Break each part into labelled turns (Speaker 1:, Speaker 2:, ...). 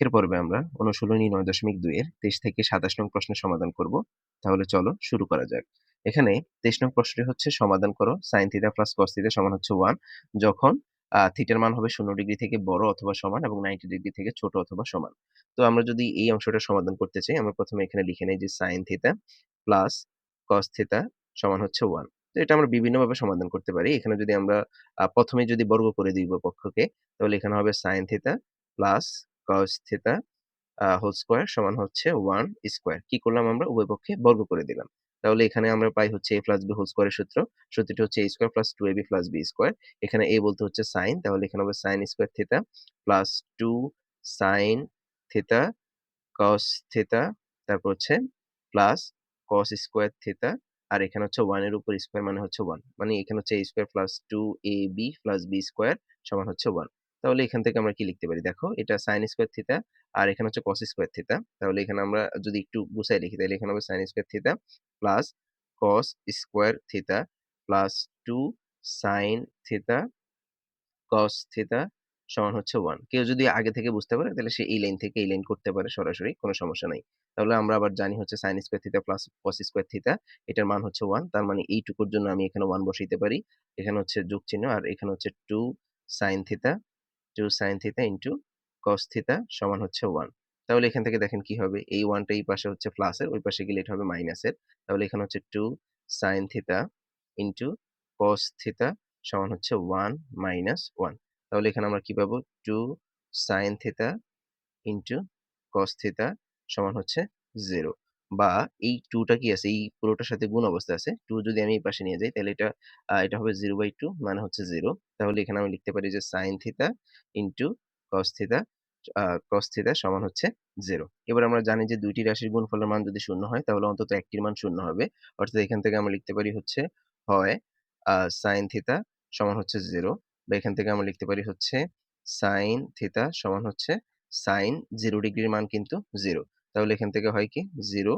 Speaker 1: আজকের পর্বে আমরা অনুশীলনী নয় দশমিক দুইয়ের তেইশ থেকে সাতাশ নং প্রশ্নের সমাধান করব। তাহলে চলো শুরু করা যাক। এখানে তেইশ নং প্রশ্নটি হচ্ছে, সমাধান করো sine theta plus cos theta সমান হচ্ছে ওয়ান যখন থিটার মান হবে শূন্য ডিগ্রি থেকে বড় অথবা সমান এবং নাইনটি ডিগ্রি থেকে ছোট অথবা সমান। তো আমরা যদি এই অংশটা সমাধান করতে চাই, আমরা প্রথমে এখানে লিখে নেই যে sine theta plus cos theta সমান হচ্ছে ওয়ান তো এটা আমরা বিভিন্নভাবে সমাধান করতে পারি। এখানে যদি আমরা প্রথমে যদি বর্গ করে দিব পক্ষকে, তাহলে এখানে হবে sine theta plus cos theta whole square সমান হচ্ছে ওয়ান স্কোয়ার কি করলাম আমরা? উভয় পক্ষে বর্গ করে দিলাম। তাহলে এখানে আমরা পাই হচ্ছে এ প্লাস বি হোল স্কোয়ারের সূত্র। সূত্রটি হচ্ছে A square plus two A B plus B square এখানে এ বলতে হচ্ছে সাইন তাহলে এখানে হবে sine square theta plus two sine theta cos তারপর হচ্ছে প্লাস কস স্কোয়ার থিটা আর এখানে হচ্ছে ওয়ানের উপর স্কোয়ার মানে হচ্ছে ওয়ান মানে এখানে হচ্ছে A square plus two A B plus B square সমান হচ্ছে ওয়ান তাহলে এখান থেকে আমরা কি লিখতে পারি? দেখো, এটা সাইন স্কোয়ার থিটা আর এখানে হচ্ছে কস স্কোয়ার থিটা তাহলে এখানে আমরা যদি একটু গুছাই লিখি, তাহলে এখানে হবে sine square theta plus cos square theta plus two sine theta cos theta সমান হচ্ছে ওয়ান কেউ যদি আগে থেকে বুঝতে পারে, তাহলে সে এই লাইন থেকে এই লাইন করতে পারে সরাসরি, কোনো সমস্যা নাই। তাহলে আমরা আবার জানি হচ্ছে sine square theta plus cos square theta এটার মান হচ্ছে ওয়ান তার মানে এইটুকুর জন্য আমি এখানে ওয়ান বসাইতে পারি। এখানে হচ্ছে যোগ চিহ্ন আর এখানে হচ্ছে two sine theta two sine theta into cos theta সমান হচ্ছে ওয়ান তাহলে এখান থেকে দেখেন কি হবে? এই ওয়ানটা এই পাশে হচ্ছে প্লাসের ওই পাশে গেলে এটা হবে মাইনাসের তাহলে এখানে হচ্ছে two sine theta into cos theta সমান হচ্ছে ওয়ান মাইনাস ওয়ান তাহলে এখানে আমরা কি পাবো? Two sine theta into cos theta সমান হচ্ছে জিরো বা এই টুটা কি আছে? এই পুরোটার সাথে গুণ অবস্থা আছে। টু যদি আমি এই পাশে নিয়ে যাই, তাহলে এটা এটা হবে জিরো বাই টু মানে হচ্ছে জিরো তাহলে এখানে আমি লিখতে পারি যে সাইন থিতা ইন্টু কস থিতা কস থিতা সমান হচ্ছে জিরো এবার আমরা জানি যে দুইটি রাশির গুণফলের মান যদি শূন্য হয়, তাহলে অন্তত একটির মান শূন্য হবে। অর্থাৎ এখান থেকে আমরা লিখতে পারি হচ্ছে হয় সাইন থিতা সমান হচ্ছে জিরো বা এখান থেকে আমরা লিখতে পারি হচ্ছে সাইন থিতা সমান হচ্ছে সাইন জিরো ডিগ্রির মান কিন্তু জিরো তাহলে এখান থেকে হয় কি? জিরো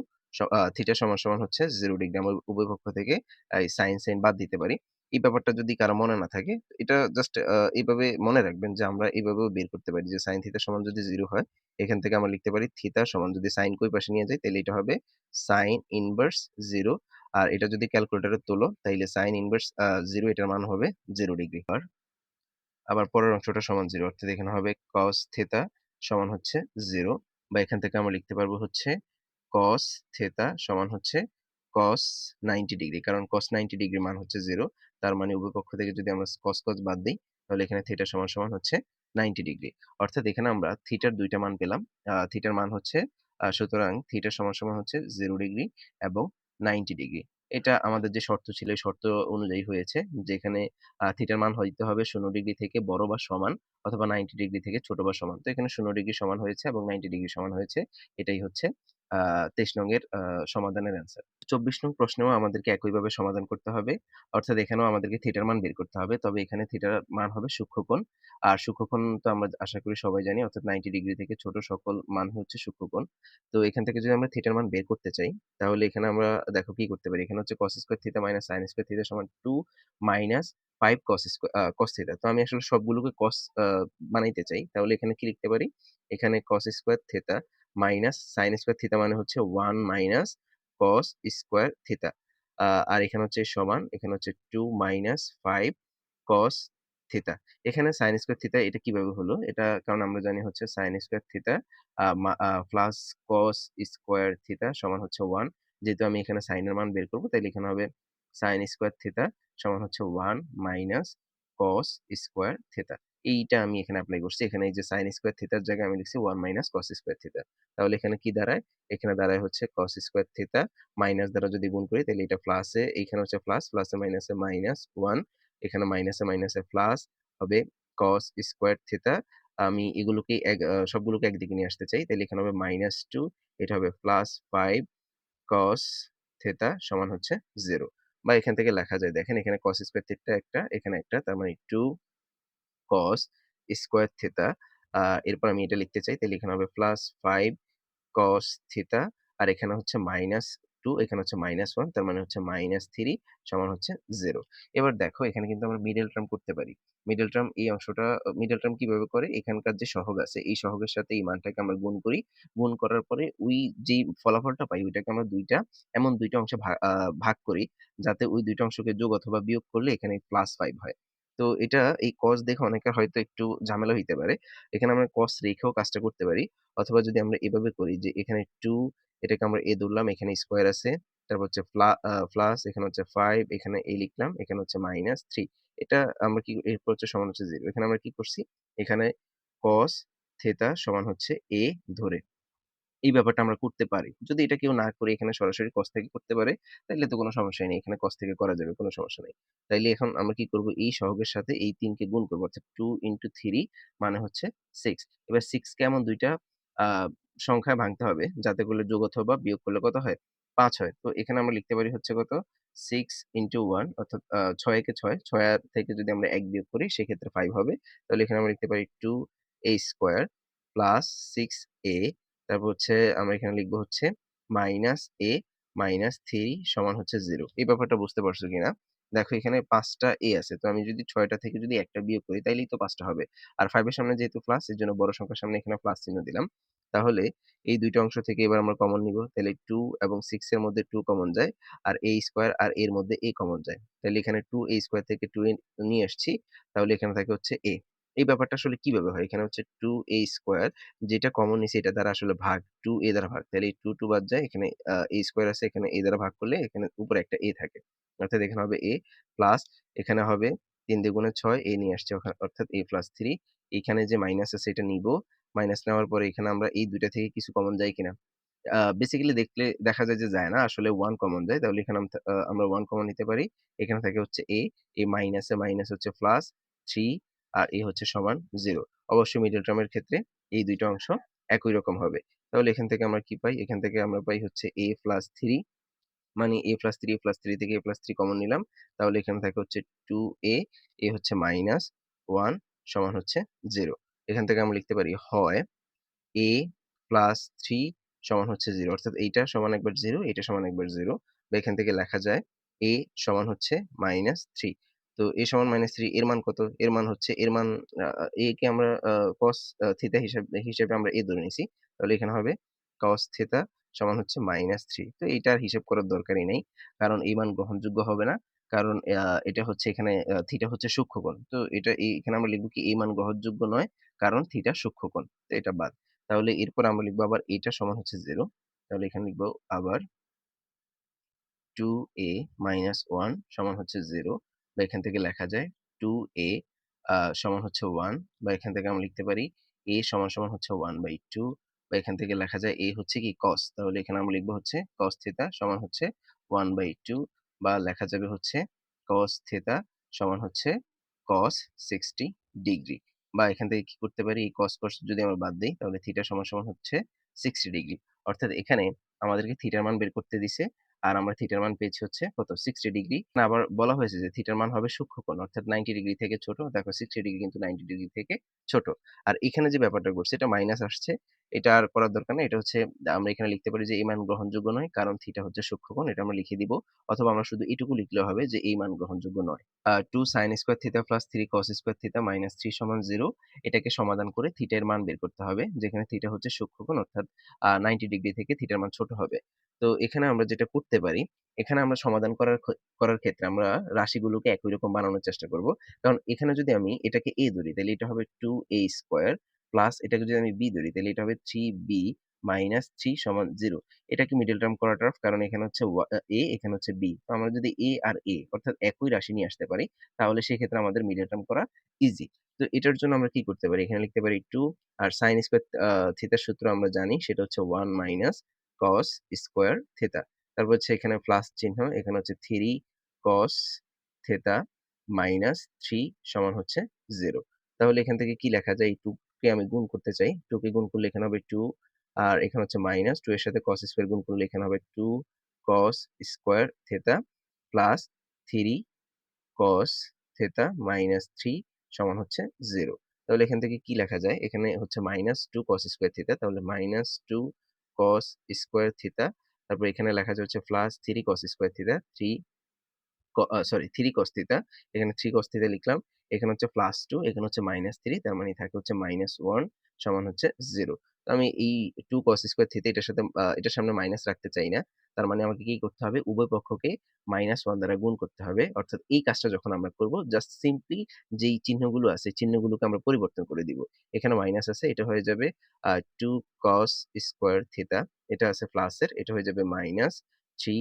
Speaker 1: থিটা সমান সমান হচ্ছে জিরো ডিগ্রি আমরা উভয় পক্ষ থেকে, এই সাইন সাইন বাদ দিতে পারি। এই ব্যাপারটা যদি কারও মনে না থাকে, এটা জাস্ট এইভাবে মনে রাখবেন যে আমরা এইভাবেও বের করতে পারি যে সাইন থিটা সমান যদি জিরো হয়, এখান থেকে আমরা লিখতে পারি থিটা সমান যদি সাইন কই পাশে নিয়ে যাই, তাহলে এটা হবে সাইন ইনভার্স জিরো আর এটা যদি ক্যালকুলেটারে তোলো, তাইলে সাইন ইনভার্স জিরো এটার মান হবে জিরো ডিগ্রি আর আবার পরের অংশটা সমান জিরো অর্থাৎ এখানে হবে কস থিটা সমান হচ্ছে জিরো বা এখান থেকে আমরা লিখতে পারব হচ্ছে কস থেতা সমান হচ্ছে কস নাইনটি ডিগ্রি কারণ কস নাইনটি ডিগ্রি মান হচ্ছে জিরো তার মানে উভয়পক্ষ থেকে যদি আমরা কস কস বাদ দিই, তাহলে এখানে থিটা সমান সমান হচ্ছে নাইনটি ডিগ্রি অর্থাৎ এখানে আমরা থিটার দুইটা মান পেলাম থিটার মান হচ্ছে সুতরাং থিটার সমান সমান হচ্ছে জিরো ডিগ্রি এবং নাইনটি ডিগ্রি এটা আমাদের যে শর্ত ছিল, এই শর্ত অনুযায়ী হয়েছে। যেখানে থিটার মান হইতে হবে শূন্য ডিগ্রি থেকে বড় বা সমান অথবা নাইনটি ডিগ্রি থেকে ছোট বা সমান। তো এখানে শূন্য ডিগ্রি সমান হয়েছে এবং নাইনটি ডিগ্রি সমান হয়েছে। এটাই হচ্ছে। তেইশ নং এর সমাধানের অ্যান্সার চব্বিশ নং প্রশ্নেও আমাদেরকে একইভাবে সমাধান করতে হবে। অর্থাৎ এখানেও আমাদেরকে থিটার মান বের করতে হবে। তবে এখানে থিটার মান হবে সূক্ষ্মকোণ। আর সূক্ষ্মকোণ তো আমরা আশা করি সবাই জানি, অর্থাৎ নাইনটি ডিগ্রি থেকে ছোট সকল মান হচ্ছে সূক্ষ্মকোণ। তো এখান থেকে যদি আমরা থিটার মান বের করতে চাই, তাহলে এখানে আমরা দেখো কি করতে পারি? এখানে হচ্ছে cos square theta minus sine square theta সমান two minus five cos square cos theta তো আমি আসলে সবগুলোকে কস বানাইতে চাই। তাহলে এখানে কি লিখতে পারি? এখানে cos square theta minus sine square theta মানে হচ্ছে one minus cos square theta. আর এখানে হচ্ছে সমান, এখানে হচ্ছে two minus five cos theta. এখানে সাইন স্কোয়ার থিটা এটা কীভাবে হলো? এটা কারণ আমরা জানি হচ্ছে sine square theta plus cos square theta সমান হচ্ছে ওয়ান। যেহেতু আমি এখানে সাইনের মান বের করব তাহলে এখানে হবে সাইন স্কোয়ার থিটা সমান হচ্ছে one minus cos square theta. এইটা আমি এখানে অ্যাপ্লাই করছি। এখানে এই যে সাইন স্কোয়ার থিটার জায়গায় আমি লিখছি one minus cos square theta তাহলে এখানে কি দাঁড়ায়? এখানে দাঁড়ায় হচ্ছে কস স্কোয়ার থিটা মাইনাস দ্বারা যদি গুণ করি, তাহলে এটা প্লাসে এইখানে হচ্ছে প্লাস প্লাসে মাইনাসে মাইনাস ওয়ান এখানে মাইনাসে মাইনাসে প্লাস হবে কস স্কোয়ার থিটা আমি এগুলোকে এক সবগুলোকে একদিকে নিয়ে আসতে চাই, তাহলে এখানে হবে মাইনাস টু এটা হবে প্লাস ফাইভ কস থিটা সমান হচ্ছে জিরো বা এখান থেকে লেখা যায়, দেখেন এখানে কস স্কোয়ার থিটা একটা, এখানে একটা, তার মানে টু কস স্কোয়ার থিটা এরপর আমি এটা লিখতে চাই, তাহলে এখানে হবে প্লাস ফাইভ কস থিটা আর এখানে হচ্ছে মাইনাস টু এখানে হচ্ছে মাইনাস ওয়ান তার মানে হচ্ছে মাইনাস থ্রি সমান হচ্ছে জিরো এবার দেখো, এখানে কিন্তু আমরা মিডল টার্ম করতে পারি। মিডল টার্ম এই অংশটা মিডল টার্ম কীভাবে করে? এখানকার যে সহগ আছে, এই সহগের সাথে এই মানটাকে আমরা গুণ করি। গুণ করার পরে ওই যে ফলাফলটা পাই, ওইটাকে আমরা দুইটা, এমন দুইটা অংশে ভাগ করি, যাতে ওই দুইটা অংশকে যোগ অথবা বিয়োগ করলে এখানে প্লাস ফাইভ হয়। তো এটা এই কস দেখে অনেকের হয়তো একটু ঝামেলা হইতে পারে। এখানে আমরা কস রেখেও কাজটা করতে পারি। অথবা যদি আমরা এভাবে করি যে এখানে টু এটাকে আমরা এ ধরলাম, এখানে স্কোয়ার আছে, তারপর হচ্ছে প্লাস এখানে হচ্ছে ফাইভ এখানে এ লিখলাম, এখানে হচ্ছে মাইনাস থ্রি এটা আমরা কি, এরপর হচ্ছে সমান হচ্ছে জিরো এখানে আমরা কি করছি? এখানে কস থেতা সমান হচ্ছে এ ধরে। এই ব্যাপারটা আমরা করতে পারি। যদি এটা কেউ না করে এখানে সরাসরি কস থেকে করতে পারে তাহলে তো কোনো সমস্যা নেই। এখানে কস থেকে করা যাবে, কোনো সমস্যা নেই। তাইলে এখন আমরা কি করব? এই সহগের সাথে এই তিনকে গুণ করব, অর্থাৎ টু ইন্টু থ্রি মানে হচ্ছে সিক্স এবার সিক্স এমন দুইটা সংখ্যায় ভাঙতে হবে, যাতে করলে যোগ অথবা বিয়োগ করলে কত হয়? পাঁচ হয়। তো এখানে আমরা লিখতে পারি হচ্ছে কত? সিক্স ইন্টু ওয়ান অর্থাৎ ছয় একে ছয় ছয় থেকে যদি আমরা এক বিয়োগ করি, সেক্ষেত্রে ফাইভ হবে। তাহলে এখানে আমরা লিখতে পারি two a square plus six a তারপর হচ্ছে আমরা এখানে লিখব হচ্ছে মাইনাস এ মাইনাস থ্রি সমান হচ্ছে জিরো এই ব্যাপারটা বুঝতে পারছ কিনা? দেখো এখানে পাঁচটা এ আছে, তো আমি যদি ছয়টা থেকে যদি একটা বিয়োগ করি তাইলেই তো পাঁচটা হবে। আর ফাইভের সামনে যেহেতু প্লাস এর জন্য বড় সংখ্যার সামনে এখানে প্লাস চিহ্ন দিলাম। তাহলে এই দুইটা অংশ থেকে এবার আমরা কমন নিব, তাহলে টু এবং সিক্স এর মধ্যে টু কমন যায়, আর এ স্কোয়ার আর এর মধ্যে এ কমন যায়। তাহলে এখানে টু এ স্কোয়ার থেকে টু এ নিয়ে আসছি, তাহলে এখানে থাকে হচ্ছে এ এই ব্যাপারটা আসলে কীভাবে হয়? এখানে হচ্ছে টু এ স্কোয়ার যেটা কমন নিছে এটা দ্বারা আসলে ভাগ টু এ দ্বারা ভাগ। তাহলে এই টু টু বাদ যায়, এখানে এ স্কোয়ার আছে, এখানে এ দ্বারা ভাগ করলে এখানে উপরে একটা এ থাকে। অর্থাৎ এখানে হবে এ প্লাস এখানে হবে তিন দ্বিগুণে ছয় এ নিয়ে আসছে অর্থাৎ এ প্লাস থ্রি এখানে যে মাইনাস আছে এটা নিব। মাইনাস নেওয়ার পরে এখানে আমরা এই দুইটা থেকে কিছু কমন যায় কিনা? বেসিক্যালি দেখলে দেখা যায় যে যায় না, আসলে ওয়ান কমন যায়। তাহলে এখানে আমরা ওয়ান কমন নিতে পারি। এখানে থাকে হচ্ছে এ এ মাইনাসে মাইনাস হচ্ছে প্লাস থ্রি আর এ হচ্ছে সমান জিরো অবশ্যই মিডল টার্মের ক্ষেত্রে এই দুইটা অংশ একই রকম হবে। তাহলে এখান থেকে আমরা কি পাই? এখান থেকে আমরা পাই হচ্ছে এ প্লাস থ্রি মানে a plus three plus three থেকে এ প্লাস থ্রি কমন নিলাম। তাহলে এখানে থাকে হচ্ছে টু এ এ হচ্ছে মাইনাস ওয়ান সমান হচ্ছে জিরো এখান থেকে আমরা লিখতে পারি হয় এ প্লাস থ্রি সমান হচ্ছে জিরো অর্থাৎ এইটা সমান একবার জিরো এটা সমান একবার জিরো বা এখান থেকে লেখা যায় এ সমান হচ্ছে মাইনাস থ্রি তো এ সমান মাইনাস থ্রি এর মান কত? এর মান হচ্ছে, এর মান এ কে আমরা কস থিতা হিসাবে, হিসেবে আমরা এ ধরে নিছি। তাহলে এখানে হবে কস থিতা সমান হচ্ছে মাইনাস থ্রি তো এইটার হিসাব করার দরকারই নেই, কারণ এই মান গ্রহণযোগ্য হবে না, কারণ এটা হচ্ছে এখানে থিটা হচ্ছে সূক্ষ্মকোণ। তো এটা এখানে আমরা লিখব কি, এই মান গ্রহণযোগ্য নয়, কারণ থিটা সূক্ষ্মকোণ। তো এটা বাদ। তাহলে এরপর আমরা লিখব আবার এটা সমান হচ্ছে জিরো তাহলে এখানে লিখব আবার টু এ মাইনাস ওয়ান সমান হচ্ছে জিরো বা এখান থেকে লেখা যায় টু এ সমান হচ্ছে ওয়ান বা এখান থেকে আমরা লিখতে পারি এ সমান সমান হচ্ছে ওয়ান বাই টু বা এখান থেকে লেখা যায় এ হচ্ছে কি কস তাহলে এখানে আমরা লিখব হচ্ছে কস থিতা সমান হচ্ছে ওয়ান বাই টু বা লেখা যাবে হচ্ছে কস থিতা সমান হচ্ছে কস সিক্সটি ডিগ্রি বা এখান থেকে কি করতে পারি এই কস কস যদি আমরা বাদ দিই তাহলে থিটা সমান সমান হচ্ছে সিক্সটি ডিগ্রি অর্থাৎ এখানে আমাদেরকে থিটার মান বের করতে দিছে আর আমরা থিটার মান পেয়েছি হচ্ছে কত? সিক্সটি ডিগ্রি আবার বলা হয়েছে যে থিটার মান হবে সূক্ষ্মকোণ, অর্থাৎ নাইনটি ডিগ্রি থেকে ছোট। দেখো সিক্সটি ডিগ্রি কিন্তু নাইনটি ডিগ্রি থেকে ছোট। আর এখানে যে ব্যাপারটা করছে এটা মাইনাস আসছে। এটা আর করার দরকার নেই। এটা হচ্ছে, আমরা এখানে লিখতে পারি যে এই মান গ্রহণযোগ্য নয়, কারণ থিটা হচ্ছে সূক্ষ্মকোণ। এটা আমরা লিখে দিব। অথবা আমরা শুধু এটুকু লিখলে হবে যে এই মান গ্রহণযোগ্য নয়। Two sine square theta plus three cos square theta minus three সমান জিরো এটাকে সমাধান করে থিটার মান বের করতে হবে, যেখানে থিটা হচ্ছে সূক্ষ্মকোণ, অর্থাৎ নাইনটি ডিগ্রি থেকে থিটার মান ছোট হবে। তো এখানে আমরা যেটা করতে পারি, এখানে আমরা সমাধান করার করার ক্ষেত্রে আমরা রাশিগুলোকে একই রকম বানানোর চেষ্টা করব। কারণ এখানে যদি আমি এটাকে এ ধরি, তাহলে এটা হবে টু এ স্কোয়ার প্লাস এটাকে যদি আমি বি ধরি, তাহলে এটা হবে থ্রি বি মাইনাস থ্রি সমান জিরো এটাকে মিডল টার্ম করা টাফ কারণ এখানে হচ্ছে এ এখানে হচ্ছে বি তো আমরা যদি এ আর এ অর্থাৎ একই রাশি নিয়ে আসতে পারি, তাহলে সেক্ষেত্রে আমাদের মিডল টার্ম করা ইজি তো এটার জন্য আমরা কি করতে পারি? এখানে লিখতে পারি টু আর সাইন স্কোয়ার থিতার সূত্র আমরা জানি, সেটা হচ্ছে one minus cos square theta তারপর হচ্ছে এখানে প্লাস চিহ্ন, এখানে হচ্ছে three cos theta minus three সমান হচ্ছে জিরো তাহলে এখান থেকে কি লেখা যায়? টু কে আমি গুণ করতে চাই। টু কে গুণ করলে এখানে হবে টু আর এখানে হচ্ছে মাইনাস টু এর সাথে কস স্কোয়ার গুণ করলে এখানে হবে two cos square theta plus three cos theta minus three সমান হচ্ছে জিরো তাহলে এখান থেকে কি লেখা যায়? এখানে হচ্ছে minus two cos square theta তাহলে minus two cos square theta তারপর এখানে লেখা যাচ্ছে প্লাস থ্রি কস স্কোয়ার 3 ক সরি থ্রি কস থিতা এখানে থ্রি কস থিতা লিখলাম। এখানে হচ্ছে প্লাস টু এখানে হচ্ছে মাইনাস থ্রি তার মানে থাকে হচ্ছে মাইনাস ওয়ান সমান হচ্ছে 0 তো আমি এই টু কস স্কোয়ার থিটা এটার সাথে এটার সামনে মাইনাস রাখতে চাই না। তার মানে আমাকে কি করতে হবে উভয় পক্ষকে মাইনাস ওয়ান দ্বারা গুণ করতে হবে। অর্থাৎ এই কাজটা যখন আমরা করব জাস্ট সিম্পলি যেই চিহ্নগুলো আছে, চিহ্নগুলোকে আমরা পরিবর্তন করে দিব। এখানে মাইনাস আছে, এটা হয়ে যাবে 2 cos স্কয়ার থিটা এটা আছে প্লাসের এটা হয়ে যাবে মাইনাস থ্রি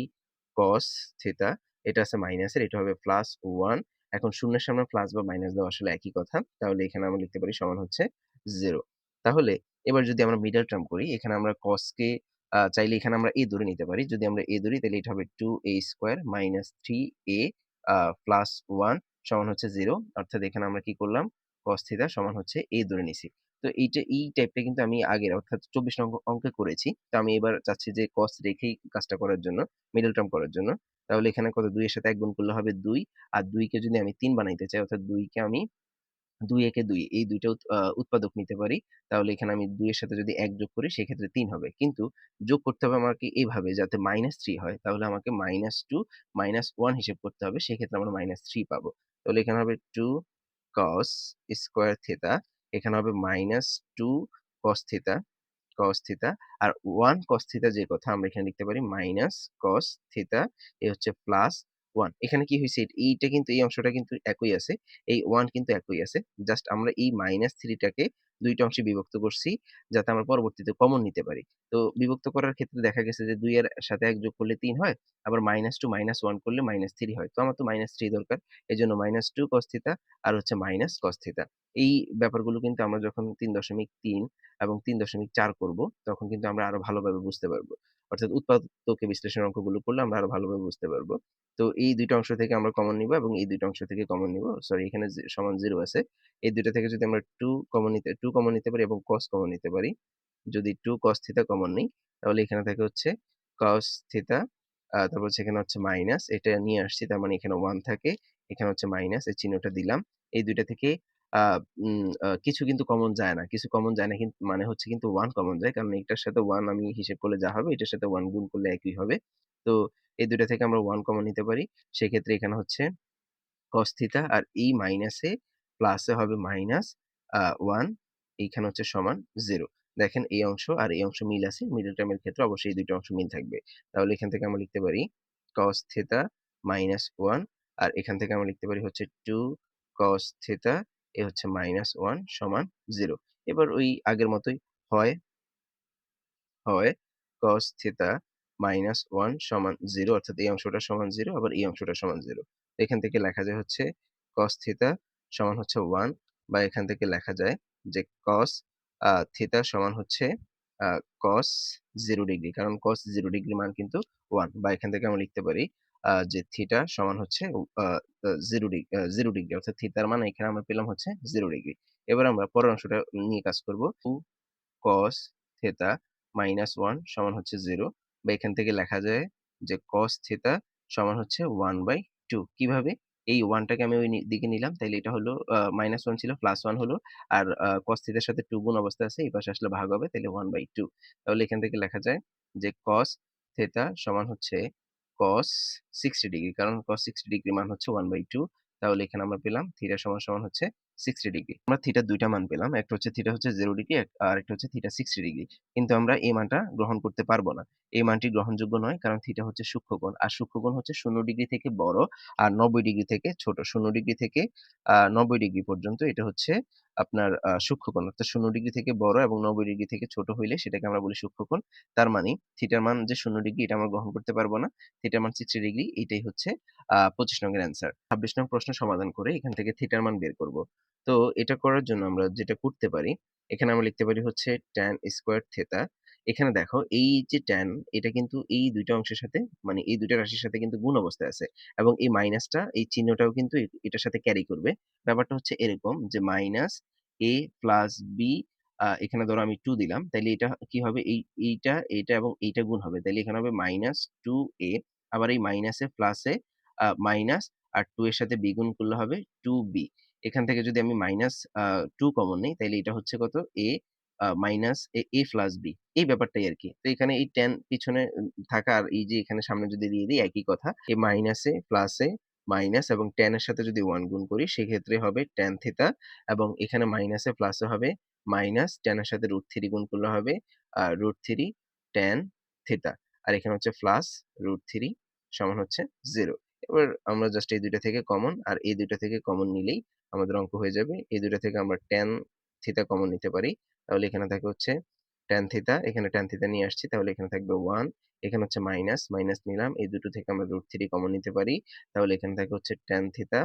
Speaker 1: কস থিটা এটা আছে মাইনাসের এটা হবে প্লাস ওয়ান এখন শূন্যের সামনে প্লাস বা মাইনাস দেওয়া আসলে একই কথা। তাহলে এখানে আমরা লিখতে পারি সমান হচ্ছে জিরো তাহলে এবার যদি আমরা মিডল টার্ম করি, এখানে আমরা cos কে চাইলে এখানে আমরা a ধরে নিতে পারি। যদি আমরা a ধরি তাহলে এটা হবে 2a স্কয়ার মাইনাস 3a আ প্লাস 1 সমান হচ্ছে 0 অর্থাৎ এখানে আমরা কি করলাম cos থিটা সমান হচ্ছে a ধরে নিছি। তো এইটা, এই টাইপটা কিন্তু আমি আগের, অর্থাৎ ২৪ নং অঙ্কে করেছি। তো আমি এবার চাচ্ছি যে cos রেখেই কাজটা করার জন্য মিডল টার্ম করার জন্য। তাহলে এখানে কত 2 এর সাথে 1 গুণ করলে হবে 2 আর 2 কে যদি আমি 3 বানাইতে চাই, অর্থাৎ 2 কে আমি 2 একে দুই, এই দুইটা উৎ উৎপাদক নিতে পারি। তাহলে এখানে আমি 2 এর সাথে যদি এক যোগ করি, সেক্ষেত্রে তিন হবে। কিন্তু যোগ করতে হবে আমাকে এভাবে যাতে মাইনাস থ্রি হয়। তাহলে আমাকে -2 -1 হিসেব করতে হবে। সেক্ষেত্রে আমরা মাইনাস থ্রি পাবো। তাহলে এখানে হবে টু কস স্কয়ার থিটা এখানে হবে minus two cos theta cos theta আর ওয়ান কস থিটা যে কথা আমরা এখানে লিখতে পারি মাইনাস কস থিটা এ হচ্ছে প্লাস 1 এখানে কি হইছে এইটা কিন্তু, এই অংশটা কিন্তু একই আছে। এই 1 কিন্তু একই আছে। জাস্ট আমরা এই -3 টাকে ২ টা অংশে বিভক্ত করছি, যাতে আমরা পরবর্তীতে কমন নিতে পারি। তো বিভক্ত করার ক্ষেত্রে দেখা গেছে যে 2 এর সাথে 1 যোগ করলে 3 হয়। আবার -2 -1 করলে -3 হয়। তো আমার তো -3 দরকার। এই এজন্য -2 cos থিটা আর হচ্ছে মাইনাস থিটা। এই ব্যাপারগুলো কিন্তু আমরা যখন ৩.৩ এবং ৩.৪ করব, তখন কিন্তু আমরা আরও ভালোভাবে বুঝতে পারব। অর্থাৎ উৎপাদকে বিশ্লেষণ অঙ্কগুলো করলে আমরা আরও ভালোভাবে বুঝতে পারব তো এই দুইটা অংশ থেকে আমরা কমন নিব এবং এই দুইটা অংশ থেকে কমন নিব। সরি এখানে সমান জিরো আছে। এই দুইটা থেকে যদি আমরা টু কমন নিতে টু কমন নিতে পারি এবং কস কমন নিতে পারি। যদি 2 cos থিতা কমন নিই, তাহলে এখানে থাকে হচ্ছে কস থিতা তারপর হচ্ছে এখানে হচ্ছে মাইনাস এটা নিয়ে আসছি, তার মানে এখানে ওয়ান থাকে। এখানে হচ্ছে মাইনাস এই চিহ্নটা দিলাম। এই দুইটা থেকে কিছু কিন্তু কমন যায় না। কিছু কমন যায় না কিন মানে হচ্ছে কিন্তু 1 কমন যায়। কারণ এটার সাথে 1 আমি হিসেব করলে যা হবে, এটার সাথে 1 গুণ করলে একই হবে। তো এই ২ টা থেকে আমরা 1 কমন নিতে পারি। সেক্ষেত্রে এখানে হচ্ছে থিটা আর এই মাইনাসে প্লাসে হবে মাইনাস 1 এইখানে হচ্ছে সমান 0 দেখেন এই অংশ আর এই অংশ মিল আছে। মিডল টার্মের ক্ষেত্রে অবশ্যই এই ২ টা অংশ মিল থাকবে। তাহলে এখান থেকে আমরা লিখতে পারি cos মাইনাস 1 আর এখান থেকে আমরা লিখতে পারি হচ্ছে 2 cos থিটা এ হচ্ছে মাইনাস ওয়ান সমান জিরো এবার ওই আগের মতোই হয় হয় cos থিটা -1 সমান জিরো অর্থাৎ এই অংশটা সমান জিরো আবার এই অংশটা সমান জিরো এখান থেকে লেখা যায় হচ্ছে কস থিটা সমান হচ্ছে ওয়ান বা এখান থেকে লেখা যায় যে কস থিটা সমান হচ্ছে cos 0 ডিগ্রি কারণ কস জিরো ডিগ্রি মান কিন্তু ওয়ান বা এখান থেকে আমরা লিখতে পারি যে থিটা সমান হচ্ছে জিরো ডিগ্রি 0 ডিগ আ 0 ডিগ্রি অর্থাৎ থিটার মান এখানে আমরা পেলাম হচ্ছে জিরো ডিগ্রি। এবার আমরা পরের অংশটা নিয়ে কাজ করব। 2 cos থিটা -1 সমান হচ্ছে জিরো বা এখান থেকে লেখা যায় যে কস থিটা সমান হচ্ছে 1/2 কীভাবে? এই ওয়ানটাকে আমি ওই দিকে নিলাম, তাইলে এটা হলো মাইনাস ওয়ান ছিল প্লাস ওয়ান হলো। আর কস থিটার সাথে টু গুণ অবস্থা আছে। এই পাশে আসলে ভাগ হবে, তাইলে 1/2 তাহলে এখান থেকে লেখা যায় যে কস থিটা সমান হচ্ছে cos 60 ডিগ্রি কারণ cos 60 ডিগ্রি মান হচ্ছে 1/2 তাহলে এখানে আমরা পেলাম থিটা সমান, সমান হচ্ছে 60 ডিগ্রি। আমরা থিটার ২ টা মান পেলাম। একটা হচ্ছে থিটা হচ্ছে 0 ডিগ্রি আর একটা হচ্ছে থিটা 60 ডিগ্রি। কিন্তু আমরা এই মানটা গ্রহণ করতে পারব না। এই মানটি গ্রহণযোগ্য নয় কারণ থিটা হচ্ছে সূক্ষ্মকোণ। আর সূক্ষ্মকোণ হচ্ছে 0 ডিগ্রি থেকে বড় আর 90 ডিগ্রি থেকে ছোট। 0 ডিগ্রি থেকে 90 ডিগ্রি পর্যন্ত এটা হচ্ছে আপনার সূক্ষ্মকোণ। অর্থাৎ 0 ডিগ্রি থেকে বড় এবং 90 ডিগ্রি থেকে ছোট হইলে সেটাকে আমরা বলি সূক্ষ্মকোণ। তার মানে থিটার মান যে শূন্য ডিগ্রি এটা আমরা গ্রহণ করতে পারব না। থিটার মান 60 ডিগ্রি এটাই হচ্ছে, আ 25 নং অ্যান্সার। 26 নং প্রশ্ন সমাধান করে এখান থেকে থিটার মান বের করব। তো এটা করার জন্য আমরা যেটা করতে পারি, এখানে আমরা লিখতে পারি হচ্ছে ট্যান স্কোয়ার থিটা। এখানে দেখো এই যে ট্যান এটা কিন্তু এই দুইটা অংশের সাথে মানে এই দুইটা রাশির সাথে কিন্তু গুণ অবস্থায় আছে। এবং এই মাইনাসটা এই চিহ্নটাও কিন্তু এটার সাথে ক্যারি করবে। ব্যাপারটা হচ্ছে এরকম যে মাইনাস a প্লাস আ এখানে ধরো আমি 2 দিলাম। তাইলে এটা কি হবে এই এইটা, এইটা এবং এইটা গুণ হবে। তাইলে এখানে হবে -2a আবার এই মাইনাসে প্লাসে মাইনাস আর 2 এর সাথে b গুণ করলে হবে 2b এখান থেকে যদি আমি মাইনাস 2 কমন নেই তাইলে এটা হচ্ছে কত আ মাইনাস এ প্লাস b এই ব্যাপারটাই আরকি। তো এখানে এই tan পিছনে থাকা আর এই যে এখানে সামনে যদি দিয়ে দিই একই কথা। এই মাইনাসে, প্লাসে, মাইনাস এবং এর সাথে যদি 1 গুণ করি সেক্ষেত্রে হবে tan থিটা এবং এখানে মাইনাসে, প্লাসে হবে মাইনাস এর সাথে √3 গুণ করলে হবে আ √3 tan থিটা। আর এখানে হচ্ছে প্লাস √3 সমান হচ্ছে 0 এবার আমরা জাস্ট এই ২ টা থেকে কমন আর এই ২ টা থেকে কমন নিলেই আমাদের অঙ্ক হয়ে যাবে। এই ২ টা থেকে আমরা tan থিটা কমন নিতে পারি। তাহলে এখানে থাকে হচ্ছে tan থিটা, এখানে tan থিটা নিয়ে আসছি তাহলে এখানে থাকবে 1 এখানে হচ্ছে মাইনাস, মাইনাস নিলাম। এই দুটো থেকে আমরা রুট থ্রি কমন নিতে পারি। তাহলে এখানে থাকে হচ্ছে tan থিটা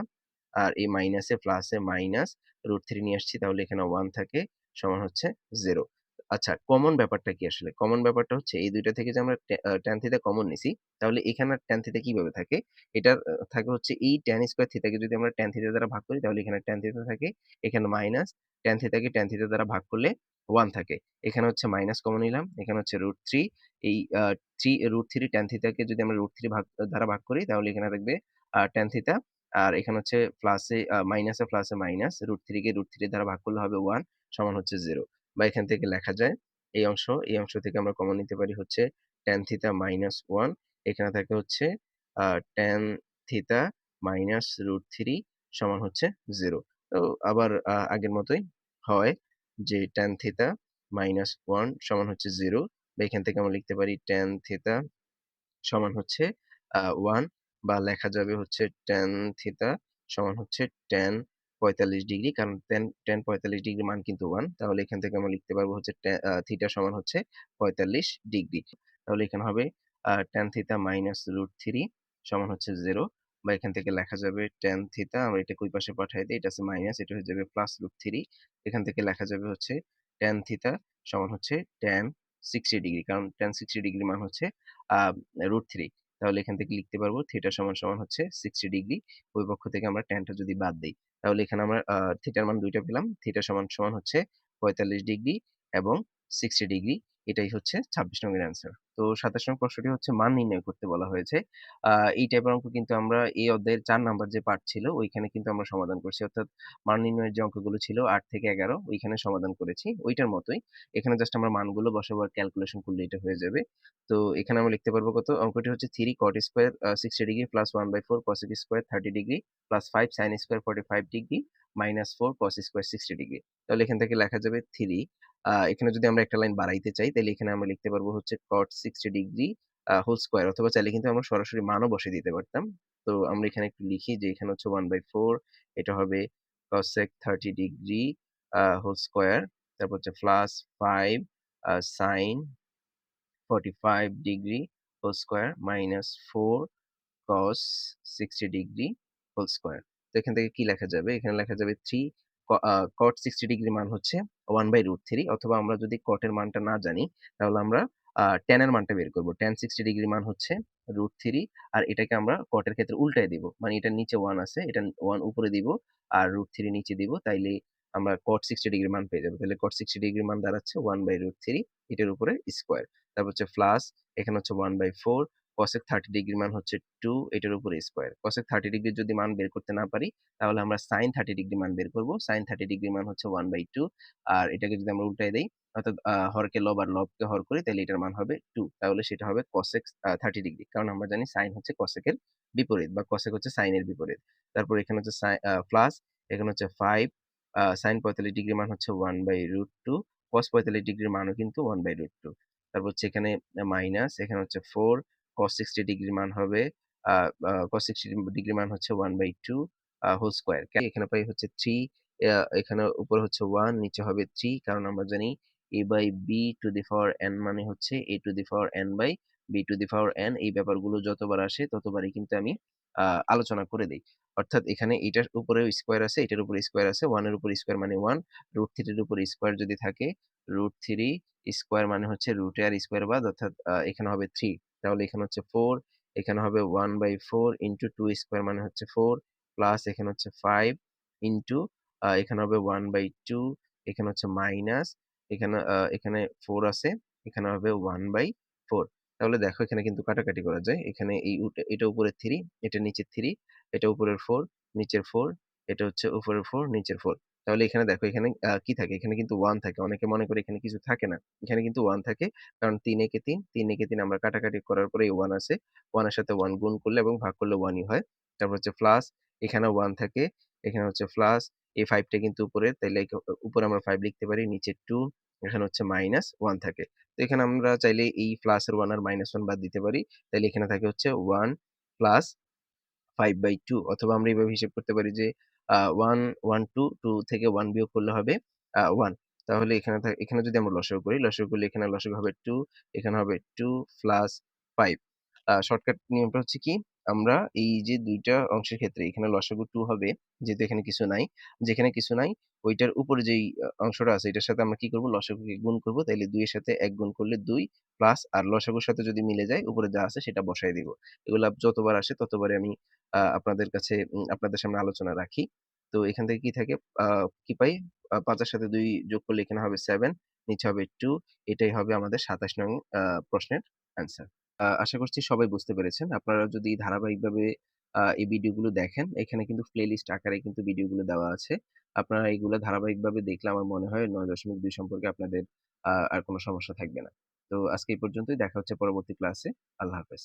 Speaker 1: আর এই মাইনাসে, প্লাসে, মাইনাস রুট থ্রি নিয়ে আসছি তাহলে এখানে ওয়ান থাকে সমান হচ্ছে জিরো আচ্ছা কমন ব্যাপারটা কি আসলে? কমন ব্যাপারটা হচ্ছে এই দুইটা থেকে যে আমরা ট্যা আ tan থিটা কমন নিছি তাহলে এখানে tan থিটা কীভাবে থাকে? এটার আ থাকে হচ্ছে এই tan স্কয়ার থিটাকে যদি আমরা tan থিটা দ্বারা ভাগ করি তাহলে এখানে tan থিটা থাকে। এখানে মাইনাস tan থিটাকে tan থিটা দ্বারা ভাগ করলে 1 থাকে। এখানে হচ্ছে মাইনাস কমন নিলাম। এখানে হচ্ছে রুট থ্রি এই আ 3 √3 tan থিতাকে যদি আমরা রুট থ্রি ভাগ দ্বারা ভাগ করি তাহলে এখানে থাকবে আ থিতা আর এখানে হচ্ছে প্লাসে মাইনাসে, প্লাসে, মাইনাস রুট থ্রিকে রুট থ্রি দ্বারা ভাগ করলে হবে ওয়ান সমান হচ্ছে জিরো বা এখান থেকে লেখা যায় এই অংশ, এই অংশ থেকে আমরা কমন নিতে পারি হচ্ছে tan থিতা মাইনাস ওয়ান এখানে থাকে হচ্ছে tan থিটা মাইনাস √3 সমান হচ্ছে জিরো তো আবার আগের মতোই হয়। যে tan থিটা মাইনাস ওয়ান সমান হচ্ছে জিরো বা এখান থেকে আমরা লিখতে পারি tan থিটা সমান হচ্ছে ওয়ান বা লেখা যাবে হচ্ছে tan থিটা সমান হচ্ছে tan ৪৫ ডিগ্রি কারণ tan tan ৪৫ ডিগ্রি মান কিন্তু ওয়ান তাহলে এখান থেকে আমরা লিখতে পারব হচ্ছে থিটা সমান হচ্ছে ৪৫ ডিগ্রি। তাহলে এখানে হবে tan থিটা মাইনাস √3 সমান হচ্ছে 0 বা এখান থেকে লেখা যাবে tan থিটা আমরা এটাকে ওই পাশে পাঠায় দেই। এটা আছে মাইনাস এটা হয়ে যাবে প্লাস √3 এখান থেকে লেখা যাবে হচ্ছে tan থিটা সমান হচ্ছে tan 60 ডিগ্রি কারণ tan 60 ডিগ্রি মান হচ্ছে আ √3 তাহলে এখান থেকে লিখতে পারব থিটা সমান, সমান হচ্ছে 60 ডিগ্রি। ওই পক্ষ থেকে আমরা tan টা যদি বাদ দেই তাহলে এখানে আমরা থিটার মান দুইটা পেলাম। থিটা সমান, সমান হচ্ছে ৪৫ ডিগ্রি এবং 60 ডিগ্রি এটাই হচ্ছে ২৬ নং এর অ্যান্সার। তো ২৭ নং প্রশ্নটি হচ্ছে মান নির্ণয় করতে বলা হয়েছে। এই টাইপের অঙ্ক কিন্তু আমরা এই অধ্যায়ের চার নাম্বার যে পার্ট ছিল, ওইখানে কিন্তু আমরা সমাধান করছি। অর্থাৎ মান নির্ণয়ের যে অঙ্কগুলো ছিল, আট থেকে ১১ ওইখানে সমাধান করেছি। ওইটার মতোই। এখানে জাস্ট আমরা মানগুলো বসাবো আর ক্যালকুলেশন করলে এটা হয়ে যাবে। তো এখানে আমরা লিখতে পারব কত? অঙ্কটি হচ্ছে 3 cot square 60 degree plus 1/4 cosec square 30 degree plus 5 sin square 45 degree minus 4 cos square 60 degree. তাহলে এখান থেকে লেখা যাবে 3 আ এখানে যদি আমরা একটা লাইন বাড়াইতে চাই তাহলে এখানে আমরা লিখতে পারব হচ্ছে cot 60 ডিগ্রি হোল স্কোয়ার অথবা চাইলে কিন্তু আমরা সরাসরি মানও বসিয়ে দিতে পারতাম। তো আমরা এখানে একটু লিখি যে এখানে হচ্ছে 1/4 এটা হবে cosec 30 ডিগ্রি হোল স্কোয়ার তারপর হচ্ছে plus five sine forty five degree whole square minus 4 cos 60 degree whole square তো এখান থেকে কি লেখা যাবে? এখানে লেখা যাবে 3 ক আ cot 60 ডিগ্রি মান হচ্ছে 1/√3 অথবা আমরা যদি এর মানটা না জানি তাহলে আমরা এর মানটা বের করব। tan 60 ডিগ্রি মান হচ্ছে √3 আর এটাকে আমরা এর ক্ষেত্রে উল্টায় দিব। মানে এটার নিচে 1 আছে, এটা 1 উপরে দিব আর √3 নিচে দিব। তাইলে আমরা cot 60 ডিগ্রি মান পেয়ে যাব। তাহলে cot 60 ডিগ্রি মান দাঁড়াচ্ছে 1/√3 এটার উপরে স্কোয়ার তারপর হচ্ছে প্লাস এখানে হচ্ছে 1/4 cosec 30 ডিগ্রি মান হচ্ছে টু এটার উপরে স্কোয়ার cosec 30 ডিগ্রির যদি মান বের করতে না পারি, তাহলে আমরা সাইন থার্টি ডিগ্রি মান বের করব। সাইন থার্টি ডিগ্রি মান হচ্ছে 1/2 আর এটাকে যদি আমরা উল্টাই দিই, অর্থাৎ হরকে লব আর লবকে হর করি, তাহলে এটার মান হবে টু তাহলে সেটা হবে আ 30 ডিগ্রি। কারণ আমরা জানি সাইন হচ্ছে এর বিপরীত, বা cosec হচ্ছে সাইনের বিপরীত। তারপর এখানে হচ্ছে প্লাস এখানে হচ্ছে 5 আ sin 45 ডিগ্রি মান হচ্ছে 1/√2 cos 45 ডিগ্রির মানও কিন্তু 1/√2 তারপর হচ্ছে এখানে মাইনাস এখানে হচ্ছে 4 cos 60 ডিগ্রির মান হবে cos 60 ডিগ্রির মান হচ্ছে 1/2 আ হোল স্কয়ার। এখানে পাই হচ্ছে 3 এখানে উপরে হচ্ছে 1 নিচে হবে 3 কারণ আমরা জানি a by b to the power n মানে হচ্ছে a to the power n by b to the power n এই ব্যাপারগুলো যতবার আসে ততবারই কিন্তু আমি আলোচনা করে দেই। অর্থাৎ এখানে এটার উপরে স্কয়ার আছে, এটার উপরে স্কয়ার আছে। 1 এর উপর স্কয়ার মানে 1, √3 এর উপর স্কয়ার যদি থাকে রুট √3 স্কয়ার মানে হচ্ছে রুট এ আর স্কয়ার বাদ অর্থাৎ এখানে হবে 3 তাহলে এখানে হচ্ছে ফোর এখানে হবে 1/4 ইনটু টু স্কোয়ার মানে হচ্ছে ফোর প্লাস এখানে হচ্ছে 5 ইনটু এখানে হবে 1/2 এখানে হচ্ছে মাইনাস এখানে এখানে ফোর আছে, এখানে হবে 1/4 তাহলে দেখো এখানে কিন্তু কাটাকাটি করা যায়। এখানে এই এটা উপরে থ্রি এটা নিচে থ্রি এটা উপরের ফোর নিচের ফোর এটা হচ্ছে উপরের ফোর নিচের 4 তাহলে এখানে দেখো এখানে কি থাকে? এখানে কিন্তু ওয়ান থাকে। অনেকে মনে করে এখানে কিছু থাকে না। এখানে কিন্তু ওয়ান থাকে। কারণ ৩ একে ৩, ৩ একে ৩ আমরা কাটাকাটি করার পরে ওয়ান আসে ওয়ানের সাথে ওয়ান গুণ করলে এবং ভাগ করলে ওয়ানই হয়। তারপর হচ্ছে প্লাস এখানেও ওয়ান থাকে। এখানে হচ্ছে প্লাস এই ফাইভটা কিন্তু উপরে তাইলে উপরে আমরা ফাইভ লিখতে পারি, নিচে টু এখানে হচ্ছে মাইনাস ওয়ান থাকে। তো এখানে আমরা চাইলে এই প্লাসের ওয়ান আর মাইনাস 1 বাদ দিতে পারি। তাইলে এখানে থাকে হচ্ছে ওয়ান প্লাস 5/2 অথবা আমরা এইভাবে হিসেব করতে পারি যে 1, 1, 2, 2 থেকে ওয়ান বিয়োগ করলে হবে ওয়ান 1 তাহলে এখানে এখানে যদি আমরা লসাগু করি, লসাগু করলে এখানে লসাগু হবে টু এখানে হবে টু প্লাস 5 আ শর্টকাট নিয়মটা হচ্ছে কি? আমরা এই যে দুইটা অংশের ক্ষেত্রে এখানে লসাগু টু হবে, যেহেতু এখানে কিছু নাই। যেখানে কিছু নাই ওইটার উপরে যেই অংশটা আছে এটার সাথে আমরা কি করব? লসাগুকে গুণ করব। ২ এর সাথে এক গুণ করলে দুই প্লাস আর লসাগুর সাথে যদি মিলে যায় উপরে যা আছে সেটা বসায় দিব। এগুলা যতবার আসে ততবারই আমি আপনাদের কাছে আপনাদের সামনে আলোচনা রাখি। তো এখান থেকে কি থাকে? কি পাই? আ ৫ এর সাথে দুই যোগ করলে এখানে হবে সেভেন নিচে হবে টু এটাই হবে আমাদের ২৭ নং প্রশ্নের অ্যান্সার। আশা করছি সবাই বুঝতে পেরেছেন। আপনারা যদি ধারাবাহিকভাবে এই ভিডিওগুলো দেখেন, এখানে কিন্তু প্লেলিস্ট আকারে কিন্তু ভিডিওগুলো দেওয়া আছে। আপনারা এইগুলো ধারাবাহিকভাবে দেখলে আমার মনে হয় ৯.২ সম্পর্কে আপনাদের আর কোনো সমস্যা থাকবে না। তো আজকে এই পর্যন্তই। দেখা হচ্ছে পরবর্তী ক্লাসে। আল্লাহ হাফেজ।